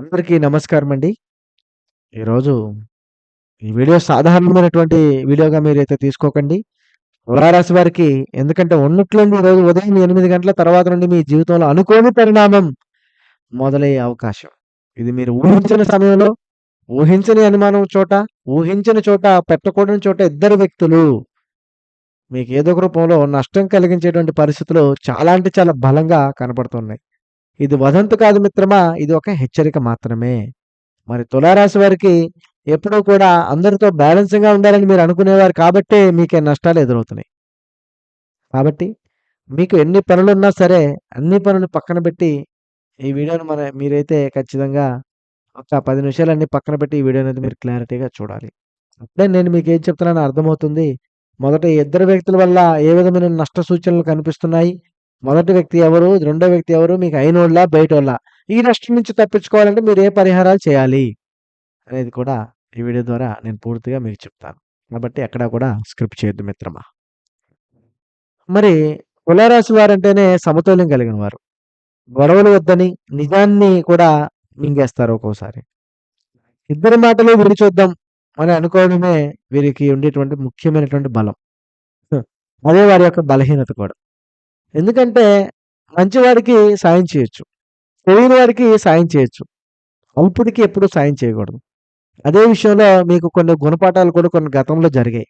అందరికీ నమస్కారం అండి. ఈరోజు ఈ వీడియో సాధారణమైనటువంటి వీడియోగా మీరైతే తీసుకోకండి. తులారాశి వారికి ఎందుకంటే ఉన్నట్లుండి ఈరోజు ఉదయం ఎనిమిది గంటల తర్వాత నుండి మీ జీవితంలో అనుకోని పరిణామం మొదలయ్యే అవకాశం. ఇది మీరు ఊహించిన సమయంలో, ఊహించని అనుమానం చోట, ఊహించని చోట, పెట్టకూడని చోట ఇద్దరు వ్యక్తులు మీకు ఏదో ఒక రూపంలో నష్టం కలిగించేటువంటి పరిస్థితులు చాలా అంటే చాలా బలంగా కనపడుతున్నాయి. ఇది వదంతు కాదు మిత్రమా! ఇది ఒక హెచ్చరిక మాత్రమే. మరి తులారాశి వారికి ఎప్పుడూ కూడా అందరితో బ్యాలెన్సింగ్‌గా ఉండాలని మీరు అనుకునేవారు కాబట్టే మీకే నష్టాలు ఎదురవుతున్నాయి. కాబట్టి మీకు ఎన్ని పనులు ఉన్నా సరే అన్ని పనులు పక్కన పెట్టి ఈ వీడియోని మన మీరైతే ఖచ్చితంగా ఒక పది నిమిషాలు అన్ని పక్కన పెట్టి ఈ అనేది మీరు క్లారిటీగా చూడాలి. అప్పుడే నేను మీకు ఏం చెప్తున్నానో అర్థమవుతుంది. మొదట ఇద్దరు వ్యక్తుల వల్ల ఏ విధమైన నష్ట సూచనలు కనిపిస్తున్నాయి. మొదటి వ్యక్తి ఎవరు? రెండో వ్యక్తి ఎవరు? మీకు అయినోళ్ళ బయటోళ్ళా? ఈ నష్టం నుంచి తప్పించుకోవాలంటే మీరు ఏ పరిహారాలు చేయాలి? అనేది కూడా ఈ వీడియో ద్వారా నేను పూర్తిగా మీకు చెప్తాను. కాబట్టి ఎక్కడా కూడా స్క్రిప్ట్ చేయొద్దు మిత్రమా. మరి తులారాశి వారంటేనే సమతుల్యం కలిగిన వారు. గొడవలు వద్దని నిజాన్ని కూడా మింగేస్తారు ఒక్కోసారి. ఇద్దరి మాటలు విడిచూద్దాం అని అనుకోవడమే వీరికి ఉండేటువంటి ముఖ్యమైనటువంటి బలం. అదే వారి యొక్క బలహీనత కూడా. ఎందుకంటే మంచివాడికి సాయం చేయొచ్చు. తెలియని వాడికి సాయం చేయొచ్చు. అల్పుడికి ఎప్పుడూ సాయం చేయకూడదు. అదే విషయంలో మీకు కొన్ని గుణపాఠాలు కూడా కొన్ని గతంలో జరిగాయి.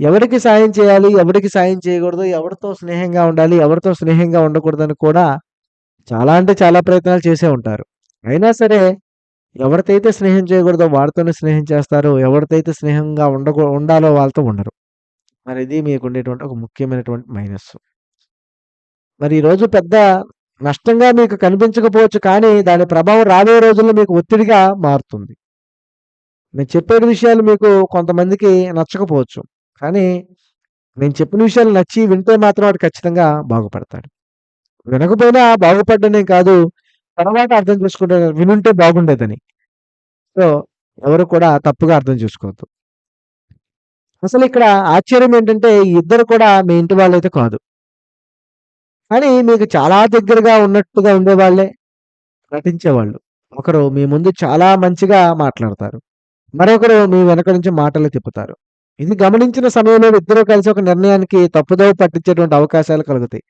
ఎవరికి సాయం చేయాలి? ఎవరికి సాయం చేయకూడదు? ఎవరితో స్నేహంగా ఉండాలి? ఎవరితో స్నేహంగా ఉండకూడదని కూడా చాలా అంటే చాలా ప్రయత్నాలు చేసే ఉంటారు. అయినా సరే ఎవరితో స్నేహం చేయకూడదో వాళ్ళతోనే స్నేహం చేస్తారు. ఎవరితో స్నేహంగా ఉండకూ ఉండాలో వాళ్ళతో ఉండరు. మరి ఇది మీకు ఉండేటువంటి ఒక ముఖ్యమైనటువంటి మైనస్సు. మరి ఈరోజు పెద్ద నష్టంగా మీకు కనిపించకపోవచ్చు కానీ దాని ప్రభావం రాబోయే రోజుల్లో మీకు ఒత్తిడిగా మారుతుంది. నేను చెప్పే విషయాలు మీకు కొంతమందికి నచ్చకపోవచ్చు. కానీ నేను చెప్పిన విషయాలు నచ్చి వింటే మాత్రం వాడు ఖచ్చితంగా బాగుపడతాడు. వినకపోయినా బాగుపడ్డనే కాదు తర్వాత అర్థం చేసుకుంటే వినుంటే బాగుండేదని. సో, ఎవరు కూడా తప్పుగా అర్థం చేసుకోవద్దు. అసలు ఇక్కడ ఆశ్చర్యం ఏంటంటే ఈ ఇద్దరు కూడా మీ ఇంటి వాళ్ళైతే కాదు. కానీ మీకు చాలా దగ్గరగా ఉన్నట్టుగా ఉండేవాళ్ళే. నటించేవాళ్ళు. ఒకరు మీ ముందు చాలా మంచిగా మాట్లాడతారు. మరొకరు మీ వెనక నుంచి మాటలు తిప్పుతారు. ఇది గమనించిన సమయంలో ఇద్దరూ కలిసి ఒక నిర్ణయానికి తప్పుదోవ పట్టించేటువంటి అవకాశాలు కలుగుతాయి.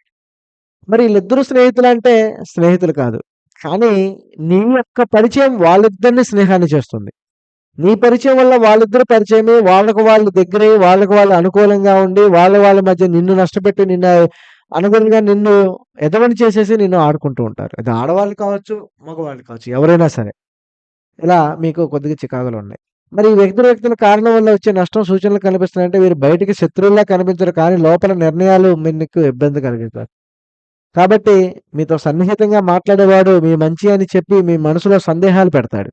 మరి వీళ్ళిద్దరూ స్నేహితులు అంటే స్నేహితులు కాదు. కానీ నీ యొక్క పరిచయం వాళ్ళిద్దరిని స్నేహాన్ని చేస్తుంది. నీ పరిచయం వల్ల వాళ్ళిద్దరు పరిచయమే వాళ్ళకు వాళ్ళు దగ్గరే వాళ్ళకు వాళ్ళు అనుకూలంగా ఉండి వాళ్ళ వాళ్ళ మధ్య నిన్ను నష్టపెట్టి నిన్న అనుగుణంగా నిన్ను ఎదవని చేసేసి నిన్ను ఆడుకుంటూ ఉంటారు. అది ఆడవాళ్ళు కావచ్చు, మగవాళ్ళు కావచ్చు ఎవరైనా సరే. ఇలా మీకు కొద్దిగా చికాకులు ఉన్నాయి మరి ఈ వ్యక్తుల వ్యక్తుల కారణం వల్ల వచ్చే నష్టం సూచనలు కనిపిస్తున్నాయంటే వీరు బయటికి శత్రువులా కనిపించరు కానీ లోపల నిర్ణయాలు మీకు ఇబ్బంది కలిగిస్తారు. కాబట్టి మీతో సన్నిహితంగా మాట్లాడేవాడు మీ మంచి అని చెప్పి మీ మనసులో సందేహాలు పెడతాడు.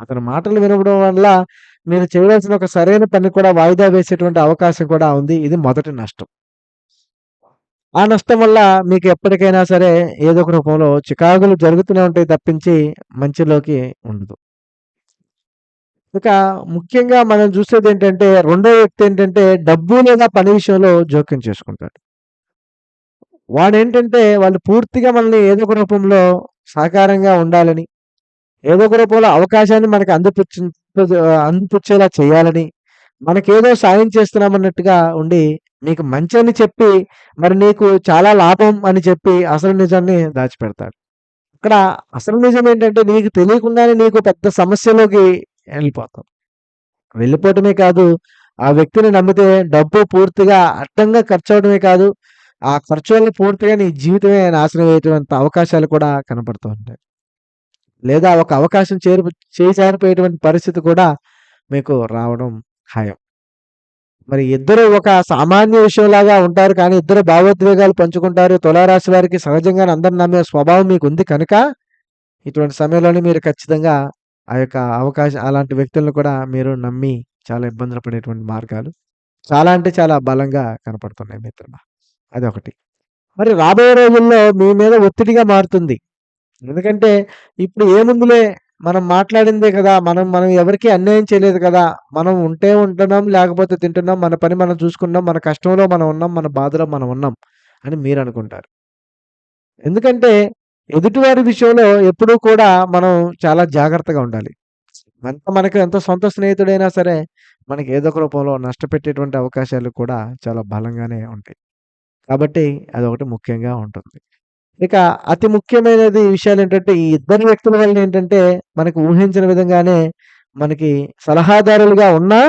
అతని మాటలు వినడం వల్ల మీరు చేయవలసిన ఒక సరైన పని కూడా వాయిదా వేసేటువంటి అవకాశం కూడా ఉంది. ఇది మొదటి నష్టం. ఆ నష్టం వల్ల మీకు ఎప్పటికైనా సరే ఏదో ఒక రూపంలో చికాకులు జరుగుతూనే ఉంటాయి తప్పించి మంచిలోకి ఉండదు. ఇక ముఖ్యంగా మనం చూసేదేంటంటే రెండో వ్యక్తి ఏంటంటే డబ్బు లేదా పని విషయంలో జోక్యం చేసుకుంటాడు. వాడేంటంటే వాళ్ళు పూర్తిగా మనల్ని ఏదో ఒక రూపంలో సహకారంగా ఉండాలని, ఏదో ఒక రూపంలో అవకాశాన్ని మనకు అందిపుచ్చి అందిపుచ్చేలా చేయాలని, మనకేదో సాయం చేస్తున్నామన్నట్టుగా ఉండి నీకు మంచి అని చెప్పి మరి నీకు చాలా లాభం అని చెప్పి అసలు నిజాన్ని దాచిపెడతాడు. ఇక్కడ అసలు నిజం ఏంటంటే నీకు తెలియకుండానే నీకు పెద్ద సమస్యలోకి వెళ్ళిపోతావు. వెళ్ళిపోవటమే కాదు ఆ వ్యక్తిని నమ్మితే డబ్బు పూర్తిగా అడ్డంగా ఖర్చవడమే కాదు ఆ ఖర్చు వల్ల పూర్తిగా నీ జీవితమే నాశనం అయ్యేటువంటి అవకాశాలు కూడా కనపడుతూ ఉంటాయి. లేదా ఒక అవకాశం చేరు చేజారిపోయేటువంటి పరిస్థితి కూడా మీకు రావడం ఖాయం. మరి ఇద్దరు ఒక సామాన్య విషయంలాగా ఉంటారు కానీ ఇద్దరు భావోద్వేగాలు పంచుకుంటారు. తులారాశి వారికి సహజంగానే అందరు నమ్మే స్వభావం మీకుంది కనుక ఇటువంటి సమయంలోనే మీరు ఖచ్చితంగా ఆ యొక్క అవకాశం అలాంటి వ్యక్తులను కూడా మీరు నమ్మి చాలా ఇబ్బందులు పడేటువంటి మార్గాలు చాలా అంటే చాలా బలంగా కనపడుతున్నాయి మిత్రమా. అదొకటి. మరి రాబోయే రోజుల్లో మీ మీద ఒత్తిడిగా మారుతుంది. ఎందుకంటే ఇప్పుడు ఏముందిలే మనం మాట్లాడిందే కదా! మనం మనం ఎవరికీ అన్యాయం చేయలేదు కదా! మనం ఉంటే ఉంటున్నాం లేకపోతే తింటున్నాం. మన పని మనం చూసుకున్నాం. మన కష్టంలో మనం ఉన్నాం. మన బాధలో మనం ఉన్నాం అని మీరు అనుకుంటారు ఎందుకంటే ఎదుటివారి విషయంలో ఎప్పుడూ కూడా మనం చాలా జాగ్రత్తగా ఉండాలి. ఎంత మనకు ఎంత సొంత స్నేహితుడైనా సరే, మనకి ఏదో ఒక రూపంలో నష్టపెట్టేటువంటి అవకాశాలు కూడా చాలా బలంగానే ఉంటాయి. కాబట్టి అదొకటి ముఖ్యంగా ఉంటుంది. ఇక అతి ముఖ్యమైనది విషయాలు ఏంటంటే ఈ ఇద్దరు వ్యక్తుల వలన ఏంటంటే, మనకు ఊహించిన విధంగానే మనకి సలహాదారులుగా ఉన్నా,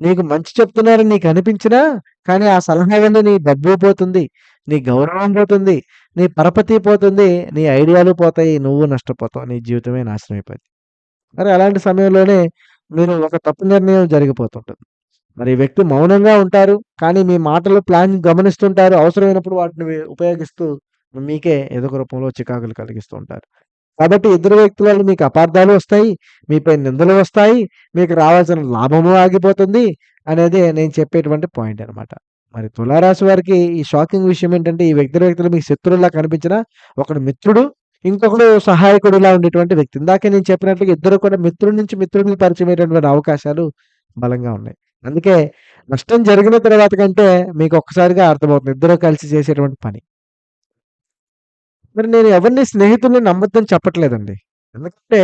నీకు మంచి చెప్తున్నారని నీకు అనిపించినా కానీ ఆ సలహా వల్ల నీ డబ్బు పోతుంది, నీ గౌరవం పోతుంది, నీ పరపతి పోతుంది, నీ ఐడియాలు పోతాయి, నువ్వు నష్టపోతావు. నీ జీవితమే నాశనం అయిపోయింది మరి అలాంటి సమయంలోనే మీరు ఒక తప్పు నిర్ణయం జరిగిపోతుంటుంది. మరి వ్యక్తి మౌనంగా ఉంటారు. కానీ మీ మాటలు, ప్లాన్ గమనిస్తుంటారు. అవసరమైనప్పుడు వాటిని ఉపయోగిస్తూ మీకే ఏదో ఒక రూపంలో చికాకులు కలిగిస్తూ ఉంటారు. కాబట్టి ఇద్దరు వ్యక్తుల మీకు అపార్థాలు వస్తాయి. మీపై నిందలు వస్తాయి. మీకు రావాల్సిన లాభము ఆగిపోతుంది. అనేది నేను చెప్పేటువంటి పాయింట్ అనమాట. మరి తులారాశి వారికి ఈ షాకింగ్ విషయం ఏంటంటే, ఈ ఇద్దరు వ్యక్తులు మీకు శత్రువులా కనిపించినా, ఒకడు మిత్రుడు, ఇంకొకడు సహాయకుడులా ఉండేటువంటి వ్యక్తి. ఇందాకే నేను చెప్పినట్లుగా ఇద్దరు కూడా మిత్రుడి నుంచి మిత్రుడికి పరిచయమైనటువంటి అవకాశాలు బలంగా ఉన్నాయి. అందుకే నష్టం జరిగిన తర్వాత కంటే మీకు ఒక్కసారిగా అర్థమవుతుంది. ఇద్దరు కలిసి చేసేటువంటి పని. మరి నేను ఎవరిని స్నేహితుల్ని నమ్మొద్దని చెప్పట్లేదండి. ఎందుకంటే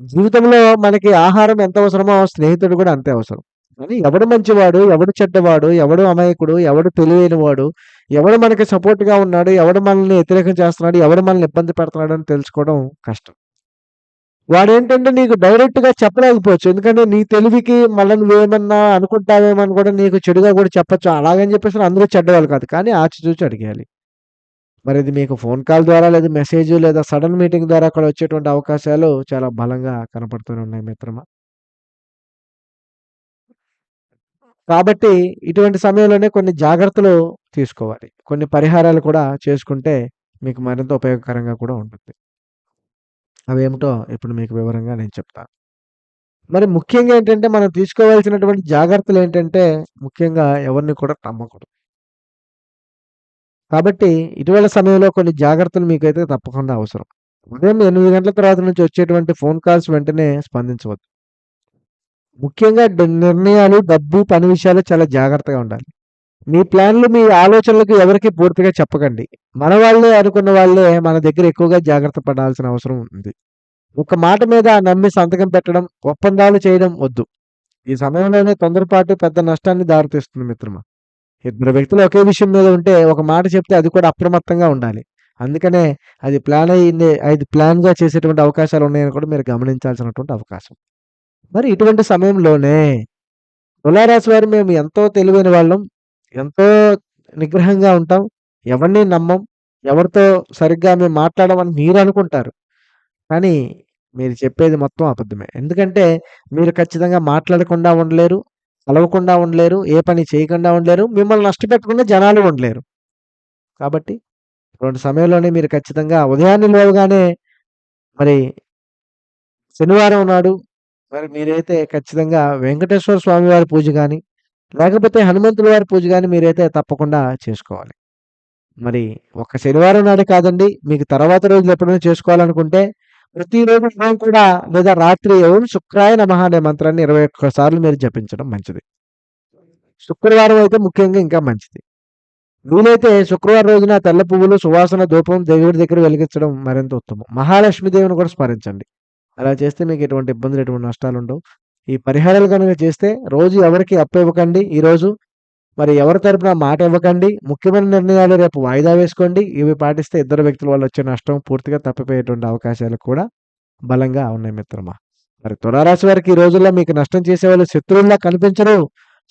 జీవితంలో మనకి ఆహారం ఎంత అవసరమో స్నేహితుడు కూడా అంతే అవసరం. కానీ ఎవడు మంచివాడు, ఎవడు చెడ్డవాడు, ఎవడు అమాయకుడు, ఎవడు తెలివైనవాడు, ఎవడు మనకి సపోర్ట్‌గా ఉన్నాడు, ఎవడు మనల్ని వ్యతిరేకం చేస్తున్నాడు, ఎవడు మనల్ని ఇబ్బంది పెడుతున్నాడు అని తెలుసుకోవడం కష్టం. వాడేంటంటే నీకు డైరెక్ట్‌గా చెప్పలేకపోవచ్చు. ఎందుకంటే నీ తెలివికి మళ్ళీ నువ్వేమన్నా అనుకుంటావేమని కూడా నీకు చెడుగా కూడా చెప్పచ్చు అలాగని చెప్పేసి అందరూ చెడ్డవాళ్ళు కాదు. కానీ ఆచితూచి అడిగేయాలి. మరి ఇది మీకు ఫోన్ కాల్ ద్వారా లేదా మెసేజ్ లేదా సడన్ మీటింగ్ ద్వారా కూడా వచ్చేటువంటి అవకాశాలు చాలా బలంగా కనపడుతూనే ఉన్నాయి మిత్రమా. కాబట్టి ఇటువంటి సమయంలోనే కొన్ని జాగ్రత్తలు తీసుకోవాలి. కొన్ని పరిహారాలు కూడా చేసుకుంటే మీకు మరింత ఉపయోగకరంగా కూడా ఉంటుంది. అవేమిటో ఇప్పుడు మీకు వివరంగా నేను చెప్తాను. మరి ముఖ్యంగా ఏంటంటే మనం తీసుకోవాల్సినటువంటి జాగ్రత్తలు ఏంటంటే ముఖ్యంగా ఎవరిని కూడా నమ్మకూడదు. కాబట్టి ఇటీవల సమయంలో కొన్ని జాగ్రత్తలు మీకైతే తప్పకుండా అవసరం. ఉదయం ఎనిమిది గంటల తర్వాత నుంచి వచ్చేటువంటి ఫోన్ కాల్స్ వెంటనే స్పందించవద్దు. ముఖ్యంగా నిర్ణయాలు, డబ్బు, పని విషయాలు చాలా జాగ్రత్తగా ఉండాలి. మీ ప్లాన్‌లు, మీ ఆలోచనలకు ఎవరికీ పూర్తిగా చెప్పకండి. మన వాళ్ళే అనుకున్న వాళ్ళే మన దగ్గర ఎక్కువగా జాగ్రత్త పడాల్సిన అవసరం ఉంది. ఒక మాట మీద నమ్మి సంతకం పెట్టడం, ఒప్పందాలు చేయడం వద్దు. ఈ సమయంలోనే తొందరపాటు పెద్ద నష్టాన్ని దారితీస్తుంది మిత్రమా. ఇద్దరు వ్యక్తులు ఒకే విషయం మీద ఉంటే ఒక మాట చెప్తే అది కూడా అప్రమత్తంగా ఉండాలి. అందుకనే అది ప్లాన్ అయింది అది ప్లాన్‌గా చేసేటువంటి అవకాశాలు ఉన్నాయని కూడా మీరు గమనించాల్సినటువంటి అవకాశం. మరి ఇటువంటి సమయంలోనే తులారాశి వారు మేము ఎంతో తెలివైన వాళ్ళం. ఎంతో నిగ్రహంగా ఉంటాం. ఎవరిని నమ్మం. ఎవరితో సరిగ్గా మేము మాట్లాడమని మీరు అనుకుంటారు కానీ మీరు చెప్పేది మొత్తం అబద్ధమే. ఎందుకంటే మీరు ఖచ్చితంగా మాట్లాడకుండా ఉండలేరు. కలవకుండా ఉండలేరు. ఏ పని చేయకుండా ఉండలేరు. మిమ్మల్ని నష్టపెట్టకుండా జనాలు ఉండలేరు. కాబట్టి రెండు సమయంలోనే మీరు ఖచ్చితంగా ఉదయాన్నే లేవగానే మరి శనివారం నాడు మరి మీరైతే ఖచ్చితంగా వెంకటేశ్వర స్వామి వారి పూజ కానీ లేకపోతే హనుమంతుల వారి పూజ కానీ మీరైతే తప్పకుండా చేసుకోవాలి. మరి ఒక్క శనివారం నాడే కాదండి. మీకు తర్వాత రోజులు ఎప్పుడైనా చేసుకోవాలనుకుంటే ప్రతిరోజు ఉదయం కూడా లేదా రాత్రి ఓం శుక్రాయ నమః అనే మంత్రాన్ని 21 సార్లు మీరు జపించడం మంచిది. శుక్రవారం అయితే ముఖ్యంగా ఇంకా మంచిది. వీలైతే శుక్రవారం రోజున తెల్ల పువ్వులు, సువాసన ధూపం దేవుడి దగ్గర వెలిగించడం మరింత ఉత్తమం. మహాలక్ష్మి దేవిని కూడా స్మరించండి. అలా చేస్తే మీకు ఎటువంటి ఇబ్బందులు, ఎటువంటి నష్టాలు ఉండవు ఈ పరిహారాలు గనుక చేస్తే రోజు ఎవరికీ అప్పు ఇవ్వకండి ఈరోజు. మరి ఎవరి తరపున మాట ఇవ్వకండి. ముఖ్యమైన నిర్ణయాలు రేపు వాయిదా వేసుకోండి. ఇవి పాటిస్తే ఇద్దరు వ్యక్తుల వల్ల వచ్చే నష్టం పూర్తిగా తప్పిపోయేటువంటి అవకాశాలు కూడా బలంగా ఉన్నాయి మిత్రమా. మరి తులారాశి వారికి ఈ రోజుల్లో మీకు నష్టం చేసేవాళ్ళు శత్రువుల్లా కనిపించరు.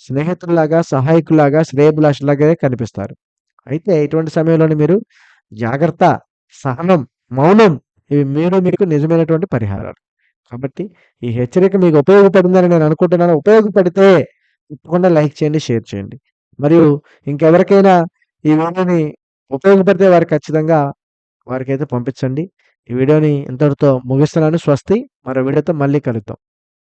స్నేహితుల్లాగా, సహాయకులాగా శ్రేయోభిలాషుల్లాగే కనిపిస్తారు. అయితే ఇటువంటి సమయంలోనే మీరు జాగ్రత్త, సహనం, మౌనం ఇవి మీరు మీకు నిజమైనటువంటి పరిహారాలు. కాబట్టి ఈ హెచ్చరిక మీకు ఉపయోగపడిందని నేను అనుకుంటున్నాను. ఉపయోగపడితే తప్పకుండా లైక్ చేయండి, షేర్ చేయండి. మరియు ఇంకెవరికైనా ఈ వీడియోని ఉపయోగపడితే వారికి ఖచ్చితంగా వారికైతే పంపించండి. ఈ వీడియోని ఇంతటితో ముగిస్తున్నాను. స్వస్తి. మరో వీడియోతో మళ్ళీ కలుద్దాం.